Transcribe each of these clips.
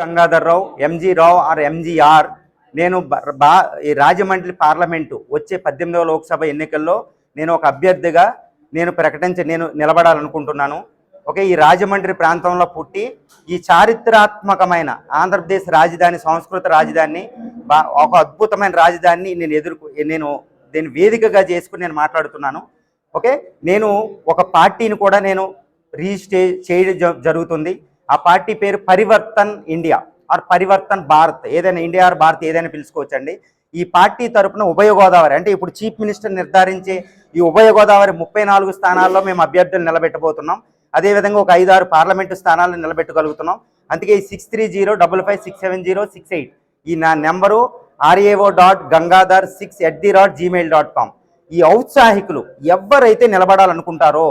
Gangadhar Rao MG Rao R MGR. నేను బ- బా ఈ రాజమండ్రి పార్లమెంటు వచ్చే పద్దెనిమిదవ లోక్సభ ఎన్నికల్లో నేను ఒక అభ్యర్థిగా నేను ప్రకటించ నేను నిలబడాలనుకుంటున్నాను. ఓకే ఈ రాజమండ్రి ప్రాంతంలో పుట్టి ఈ చారిత్రాత్మకమైన ఆంధ్రప్రదేశ్ రాజధాని సంస్కృత రాజధానిని బా- ఒక అద్భుతమైన రాజధానిని నేను ఎదుర్కొ నేను దీన్ని వేదికగా చేసుకుని నేను మాట్లాడుతున్నాను. ఓకే నేను ఒక పార్టీని కూడా నేను రిజిస్ట్రే చేయడం జరుగుతుంది. ఆ పార్టీ పేరు పరివర్తన్ ఇండియా ఆర్ పరివర్తన్ భారత్ ఏదైనా ఇండియా ఆర్ భారత్ ఏదైనా పిలుచుకోవచ్చండి. ఈ పార్టీ తరపున ఉభయ గోదావరి అంటే ఇప్పుడు చీఫ్ మినిస్టర్ నిర్ధారించే ఈ ఉభయ గోదావరి ముప్పై నాలుగు స్థానాల్లో మేము అభ్యర్థులు నిలబెట్టబోతున్నాం. అదేవిధంగా ఒక ఐదారు పార్లమెంటు స్థానాలను నిలబెట్టగలుగుతున్నాం. అందుకే ఈ six three zero double five six seven zero six eight ఈ నా number R A O dot Gangadhar six at the dot Gmail dot com ఈ ఔత్సాహికులు ఎవరైతే నిలబడాలనుకుంటారో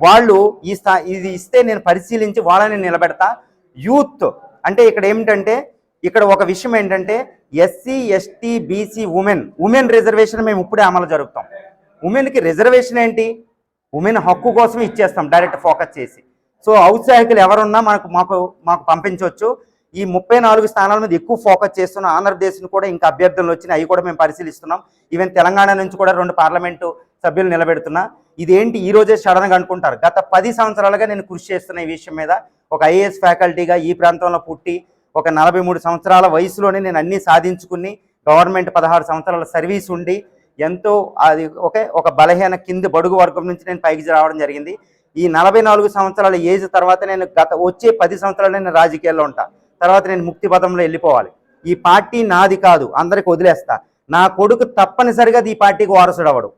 వాళ్ళు ఈ స్థా ఇది ఇస్తే నేను పరిశీలించి వాళ్ళని నిలబెడతా. యూత్ అంటే ఇక్కడ ఏమిటంటే ఇక్కడ ఒక విషయం ఏంటంటే SC ST BC women women reservation మేము ఇప్పుడే అమలు జరుపుతాం. ఉమెన్కి రిజర్వేషన్ ఏంటి? ఉమెన్ హక్కు కోసం ఇచ్చేస్తాం డైరెక్ట్ ఫోకస్ చేసి. సో ఔత్సాహికులు ఎవరున్నా మనకు మాకు మాకు పంపించవచ్చు. ఈ ముప్పై నాలుగు స్థానాల మీద ఎక్కువ ఫోకస్ చేస్తున్న ఆంధ్రప్రదేశ్ను కూడా ఇంకా అభ్యర్థులు వచ్చినాయి అవి కూడా మేము పరిశీలిస్తున్నాం. ఈవెన్ తెలంగాణ నుంచి కూడా రెండు పార్లమెంటు సభ్యులు నిలబెడుతున్నా. ఇదేంటి? ఈ రోజే సడన్గా అనుకుంటారు. గత పది సంవత్సరాలుగా నేను కృషి చేస్తున్న ఈ విషయం మీద ఒక ఐఏఎస్ ఫ్యాకల్టీగా ఈ ప్రాంతంలో పుట్టి ఒక నలభై మూడు సంవత్సరాల వయసులోనే నేను అన్నీ సాధించుకుని గవర్నమెంట్ పదహారు సంవత్సరాల సర్వీస్ ఉండి ఎంతో అది ఒకే ఒక బలహీన కింది బడుగు వర్గం నుంచి నేను పైకి రావడం జరిగింది. ఈ నలభై నాలుగు సంవత్సరాల ఏజ్ తర్వాత నేను గత వచ్చే పది సంవత్సరాలు నేను రాజకీయాల్లో ఉంటా. తర్వాత నేను ముక్తి పదంలో వెళ్ళిపోవాలి. ఈ పార్టీ నాది కాదు. అందరికి వదిలేస్తా. నా కొడుకు తప్పనిసరిగా ఈ పార్టీకి వారసుడు అవడు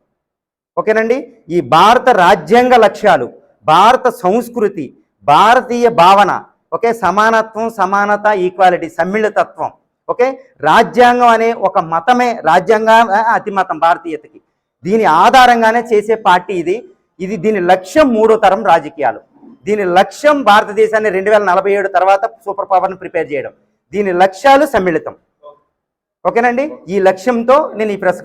ఓకేనండి? ఈ భారత రాజ్యాంగ లక్ష్యాలు భారత సంస్కృతి భారతీయ భావన ఓకే? సమానత్వం సమానత ఈక్వాలిటీ సమ్మిళితత్వం ఓకే? రాజ్యాంగం అనే ఒక మతమే రాజ్యాంగ అతి మతం భారతీయతకి. దీని ఆధారంగానే చేసే పార్టీ ఇది. ఇది దీని లక్ష్యం మూడో తరం రాజకీయాలు. దీని లక్ష్యం భారతదేశాన్ని రెండు వేల నలభై ఏడు తర్వాత సూపర్ పవర్ని ప్రిపేర్ చేయడం. దీని లక్ష్యాలు సమ్మిళితం. ఓకేనండి? ఈ లక్ష్యంతో నేను ఈ ప్రెస్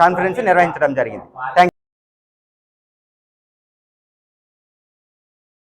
కాన్ఫరెన్స్ నిర్వహించడం జరిగింది. థ్యాంక్